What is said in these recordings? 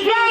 Israel.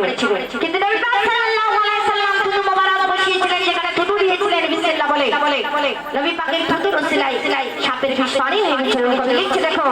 করেছিল কিন্তু নবী পাক সাল্লাল্লাহু আলাইহি সাল্লাম থুতু মোবারক বসিয়েছিলেন, যেখানে থুতু দিয়েছিলেন, বিসমিল্লাহ বলে। বলে নবী পাকের থুতুর ওসিলায় সাপের বিষ পানি হয়ে গিয়েছিল কত লিখছে দেখো